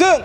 필승!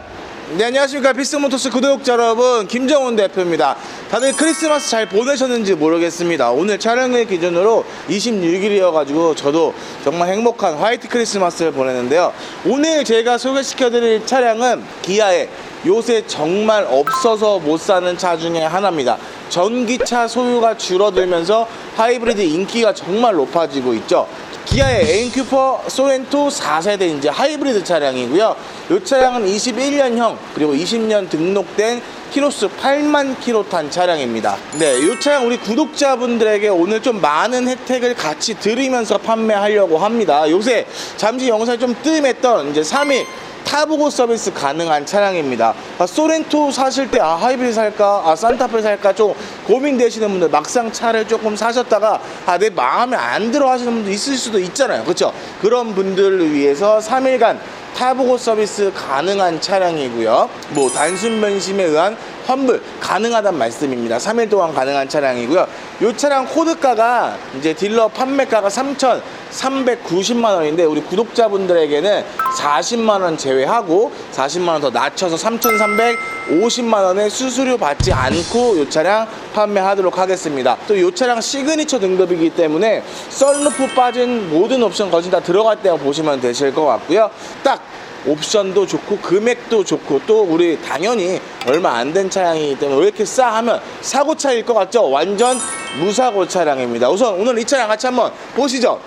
네, 안녕하십니까. 필승모터스 구독자 여러분. 김정훈 대표입니다. 다들 크리스마스 잘 보내셨는지 모르겠습니다. 오늘 촬영일 기준으로 26일이어가지고 저도 정말 행복한 화이트 크리스마스를 보내는데요. 오늘 제가 소개시켜드릴 차량은 기아의 요새 정말 없어서 못 사는 차 중에 하나입니다. 전기차 소유가 줄어들면서 하이브리드 인기가 정말 높아지고 있죠. 기아의 에인큐퍼 소렌토 4세대 이제 하이브리드 차량이고요. 이 차량은 21년형 그리고 20년 등록된 키로수 8만 킬로 탄 차량입니다. 네, 이 차량 우리 구독자분들에게 오늘 좀 많은 혜택을 같이 드리면서 판매하려고 합니다. 요새 잠시 영상이 좀 뜸했던 이제 3일 타보고 서비스 가능한 차량입니다. 아, 소렌토 사실 때 아, 하이브리드 살까, 아, 산타페 살까 좀 고민되시는 분들 막상 차를 조금 사셨다가 아, 내 마음에 안 들어 하시는 분도 있을 수도 있잖아요. 그렇죠? 그런 분들을 위해서 3일간 타보고 서비스 가능한 차량이고요. 뭐 단순 변심에 의한 환불 가능하단 말씀입니다. 3일 동안 가능한 차량이고요. 이 차량 코드가가 이제 딜러 판매가가 3,390만 원인데 우리 구독자분들에게는 40만 원 제외하고 40만 원 더 낮춰서 3,350만 원의 수수료 받지 않고 이 차량 판매하도록 하겠습니다. 또 이 차량 시그니처 등급이기 때문에 썰루프 빠진 모든 옵션 거진 다 때만 보시면 되실 것 같고요. 딱 옵션도 좋고 금액도 좋고 또 우리 당연히 얼마 안 된 차량이기 때문에 왜 이렇게 싸 하면 사고 차일 것 같죠? 완전 무사고 차량입니다. 우선 오늘 이 차량 같이 한번 보시죠.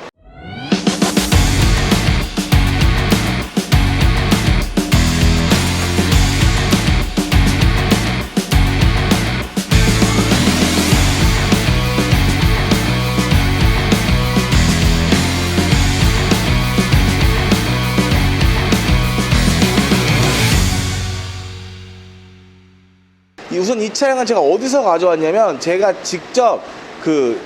우선 이 차량은 제가 어디서 가져왔냐면 제가 직접 그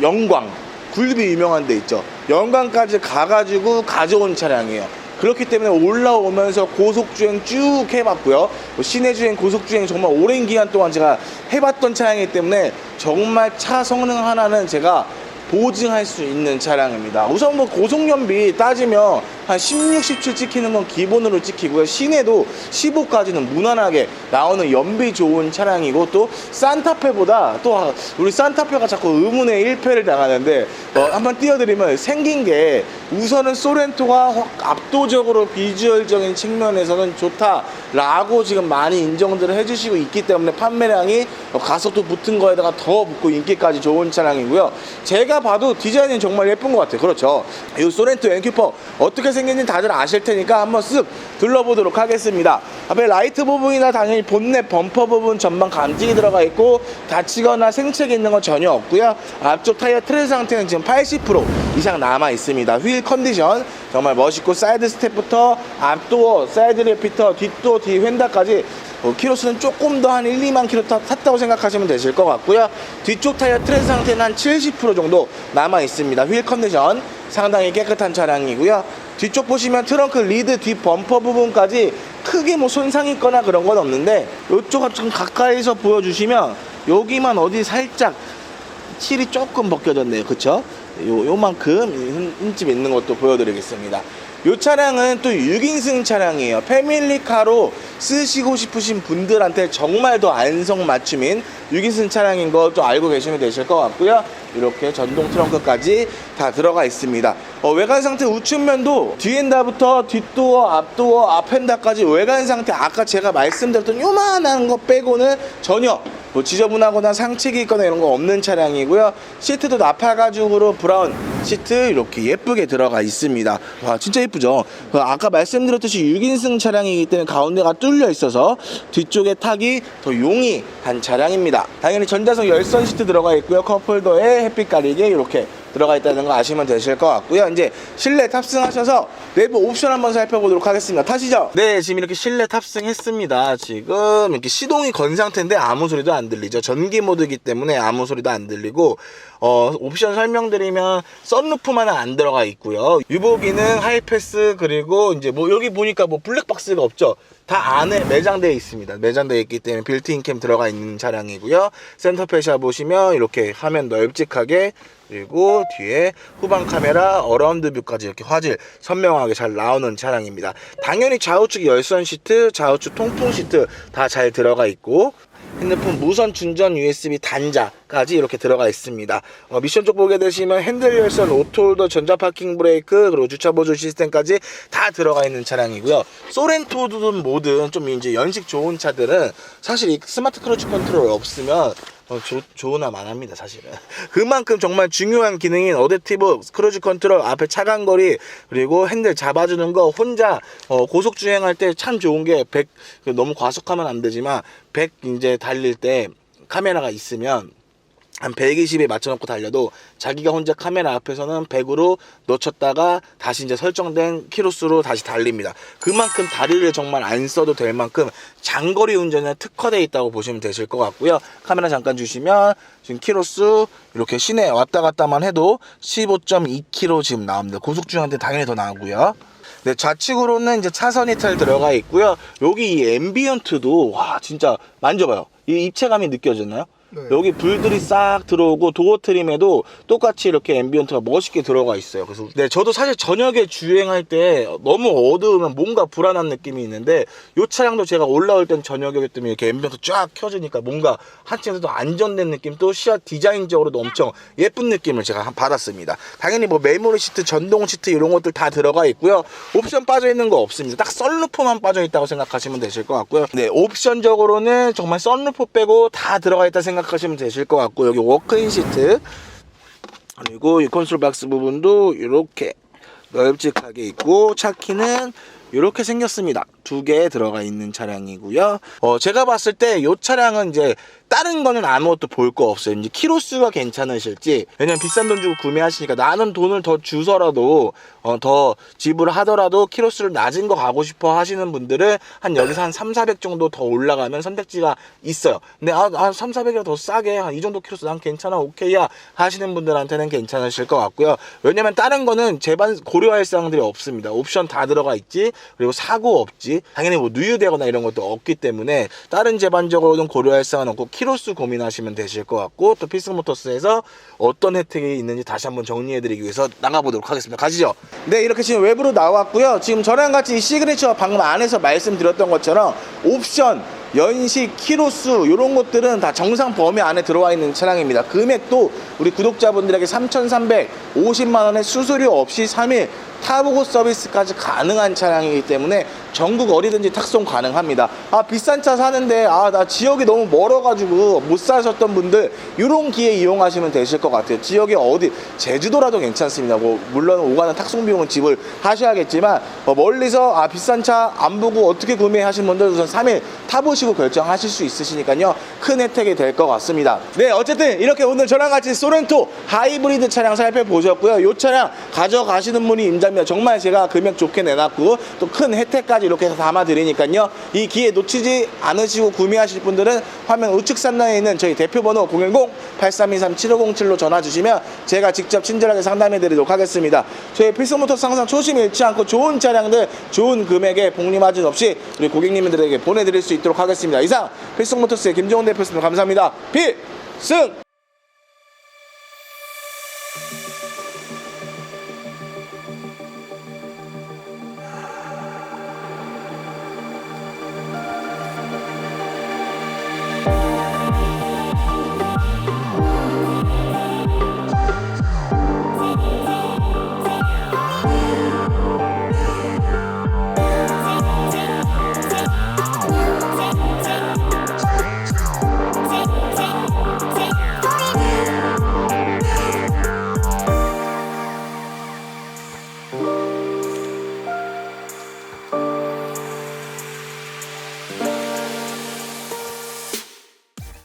영광 굴비 유명한 데 있죠. 영광까지 가가지고 가져온 차량이에요. 그렇기 때문에 올라오면서 고속주행 쭉 해봤고요. 뭐 시내주행 고속주행 정말 오랜 기간 동안 제가 해봤던 차량이기 때문에 정말 차 성능 하나는 제가 보증할 수 있는 차량입니다. 우선 뭐 고속연비 따지면 한 16, 17 찍히는 건 기본으로 찍히고요. 시내도 15까지는 무난하게 나오는 연비 좋은 차량이고 또 산타페보다 또 우리 산타페가 자꾸 의문의 1패를 당하는데 어, 한번 띄워드리면 생긴 게 우선은 소렌토가 확 압도적으로 비주얼적인 측면에서는 좋다라고 지금 많이 인정들을 해주시고 있기 때문에 판매량이 가속도 붙은 거에다가 더 붙고 인기까지 좋은 차량이고요. 제가 봐도 디자인은 정말 예쁜 것 같아요. 그렇죠. 이 소렌토 엔큐퍼 어떻게 생 긴지 다들 아실 테니까 한번 쓱 둘러보도록 하겠습니다. 앞에 라이트 부분이나 당연히 본넷 범퍼 부분 전방 감지기 들어가 있고 다치거나 생채기 있는 건 전혀 없고요. 앞쪽 타이어 트레 상태는 지금 80% 이상 남아 있습니다. 휠 컨디션 정말 멋있고 사이드 스텝부터 앞도어, 사이드 레피터, 뒷도어, 뒤 휀다까지 어, 키로수는 조금 더 한 1, 2만 킬로 타- 탔다고 생각하시면 되실 것 같고요. 뒤쪽 타이어 트레 상태는 한 70% 정도 남아 있습니다. 휠 컨디션 상당히 깨끗한 차량이고요. 뒤쪽 보시면 트렁크 리드 뒷 범퍼 부분까지 크게 뭐 손상이 있거나 그런 건 없는데 이쪽 좀 가까이서 보여주시면 여기만 어디 살짝 칠이 조금 벗겨졌네요. 그쵸? 요, 요만큼 흠집 있는 것도 보여드리겠습니다. 요 차량은 또 6인승 차량이에요. 패밀리카로 쓰시고 싶으신 분들한테 정말 더 안성맞춤인 6인승 차량인 거 또 알고 계시면 되실 것 같고요. 이렇게 전동 트렁크까지 다 들어가 있습니다. 어, 외관 상태 우측면도 뒤엔다부터 뒷도어, 앞도어, 앞엔다까지 외관 상태 아까 제가 말씀드렸던 요만한 거 빼고는 전혀 뭐 지저분하거나 상책이 있거나 이런 거 없는 차량이고요. 시트도 나팔 가죽으로 브라운 시트 이렇게 예쁘게 들어가 있습니다. 와 진짜 예쁘죠? 그 아까 말씀드렸듯이 6인승 차량이기 때문에 가운데가 뚫려 있어서 뒤쪽에 타기 더 용이한 차량입니다. 당연히 전자석 열선 시트 들어가 있고요. 컵홀더에 햇빛 가리개 이렇게 들어가 있다는 거 아시면 되실 것 같고요. 이제 실내 탑승하셔서 내부 옵션 한번 살펴보도록 하겠습니다. 타시죠? 네, 지금 이렇게 실내 탑승했습니다. 지금 이렇게 시동이 건 상태인데 아무 소리도 안 들리죠. 전기 모드이기 때문에 아무 소리도 안 들리고 어, 옵션 설명드리면 썬루프만은 안 들어가 있고요. 유보 기능, 하이패스 그리고 이제 뭐 여기 보니까 뭐 블랙박스가 없죠. 다 안에 매장되어 있습니다. 매장되어 있기 때문에 빌트인 캠 들어가 있는 차량이고요. 센터페시아 보시면 이렇게 화면 널찍하게 그리고 뒤에 후방 카메라 어라운드 뷰까지 이렇게 화질 선명하게 잘 나오는 차량입니다. 당연히 좌우측 열선 시트, 좌우측 통풍 시트 다 잘 들어가 있고 핸드폰 무선 충전 USB 단자까지 이렇게 들어가 있습니다. 어, 미션 쪽 보게 되시면 핸들 열선, 오토홀더, 전자 파킹 브레이크, 그리고 주차 보조 시스템까지 다 들어가 있는 차량이고요. 소렌토든 뭐든 좀 이제 연식 좋은 차들은 사실 이 스마트 크루즈 컨트롤 없으면 어, 조, 좋으나 만합니다 사실은. 그만큼 정말 중요한 기능인 어댑티브 크루즈 컨트롤 앞에 차간거리 그리고 핸들 잡아주는 거 혼자 어, 고속 주행할 때 참 좋은 게 100 너무 과속하면 안 되지만 100 이제 달릴 때 카메라가 있으면 한 120에 맞춰놓고 달려도 자기가 혼자 카메라 앞에서는 100으로 놓쳤다가 다시 이제 설정된 키로수로 다시 달립니다. 그만큼 다리를 정말 안 써도 될 만큼 장거리 운전에 특화되어 있다고 보시면 되실 것 같고요. 카메라 잠깐 주시면 지금 키로수 이렇게 시내 왔다 갔다만 해도 15.2km 지금 나옵니다. 고속 때 당연히 더 나오고요. 네, 좌측으로는 이제 차선 이탈 들어가 있고요. 여기 이 앰비언트도 와 진짜 만져봐요. 이 입체감이 느껴졌나요? 네. 여기 불들이 싹 들어오고 도어 트림에도 똑같이 이렇게 앰비언트가 멋있게 들어가 있어요. 그래서 네, 저도 사실 저녁에 주행할 때 너무 어두우면 뭔가 불안한 느낌이 있는데 이 차량도 제가 올라올 땐 저녁이기 때문에 이렇게 앰비언트 쫙 켜지니까 뭔가 한층 더 안전된 느낌 또 시야 디자인적으로도 엄청 예쁜 느낌을 제가 한- 받았습니다. 당연히 뭐 메모리 시트, 전동 시트 이런 것들 다 들어가 있고요. 옵션 빠져 있는 거 없습니다. 딱 썬루프만 빠져 있다고 생각하시면 되실 것 같고요. 네, 옵션적으로는 정말 썬루프 빼고 다 들어가 있다 생각 하시면 되실 것 같고 여기 워크인 시트 그리고 이 콘솔 박스 부분도 이렇게 넓직하게 있고 차 키는 이렇게 생겼습니다. 두 개 들어가 있는 차량이고요. 어, 제가 봤을 때 이 차량은 이제 다른 거는 아무것도 볼 거 없어요. 이제 키로수가 괜찮으실지 왜냐면 비싼 돈 주고 구매하시니까 나는 돈을 더 주서라도 어, 더 지불하더라도 키로수를 낮은 거 가고 싶어 하시는 분들은 한 여기서 한 3, 400 정도 더 올라가면 선택지가 있어요. 근데 아, 아 3, 400이라 더 싸게 한 이 정도 키로수 난 괜찮아 오케이야 하시는 분들한테는 괜찮으실 것 같고요. 왜냐면 다른 거는 제반 고려할 사항들이 없습니다. 옵션 다 들어가 있지 그리고 사고 없지 당연히 뭐 누유되거나 이런 것도 없기 때문에 다른 제반적으로는 고려할 사항은 없고 키로수 고민하시면 되실 것 같고 또 피스모터스에서 어떤 혜택이 있는지 다시 한번 정리해드리기 위해서 나가보도록 하겠습니다. 가시죠. 네 이렇게 지금 외부로 나왔고요. 지금 저랑 같이 이 시그니처 방금 안에서 말씀드렸던 것처럼 옵션 연식, 키로수 이런 것들은 다 정상 범위 안에 들어와 있는 차량입니다. 금액도 우리 구독자분들에게 3,350만 원의 수수료 없이 3일 타보고 서비스까지 가능한 차량이기 때문에 전국 어디든지 탁송 가능합니다. 아 비싼 차 사는데 아 나 지역이 너무 멀어가지고 못 사셨던 분들 이런 기회 이용하시면 되실 것 같아요. 지역이 어디 제주도라도 괜찮습니다. 뭐 물론 오가는 탁송 비용은 지불 하셔야겠지만 어, 멀리서 아 비싼 차 안 보고 어떻게 구매하신 분들 우선 3일 타보시고 결정하실 수 있으시니까요 큰 혜택이 될 것 같습니다. 네 어쨌든 이렇게 오늘 저랑 같이 소렌토 하이브리드 차량 살펴보셨고요. 이 차량 가져가시는 분이 임 자면 정말 제가 금액 좋게 내놨고 또 큰 혜택까지 이렇게 해서 담아드리니까요 이 기회 놓치지 않으시고 구매하실 분들은 화면 우측 상단에 있는 저희 대표번호 010-8323-7507로 전화 주시면 제가 직접 친절하게 상담해 드리도록 하겠습니다. 저희 필승모터스 항상 초심 잃지 않고 좋은 차량들 좋은 금액에 복리마진 없이 우리 고객님들에게 보내드릴 수 있도록 하겠습니다. 이상 필승모터스의 김종훈 대표였습니다. 감사합니다. 필승!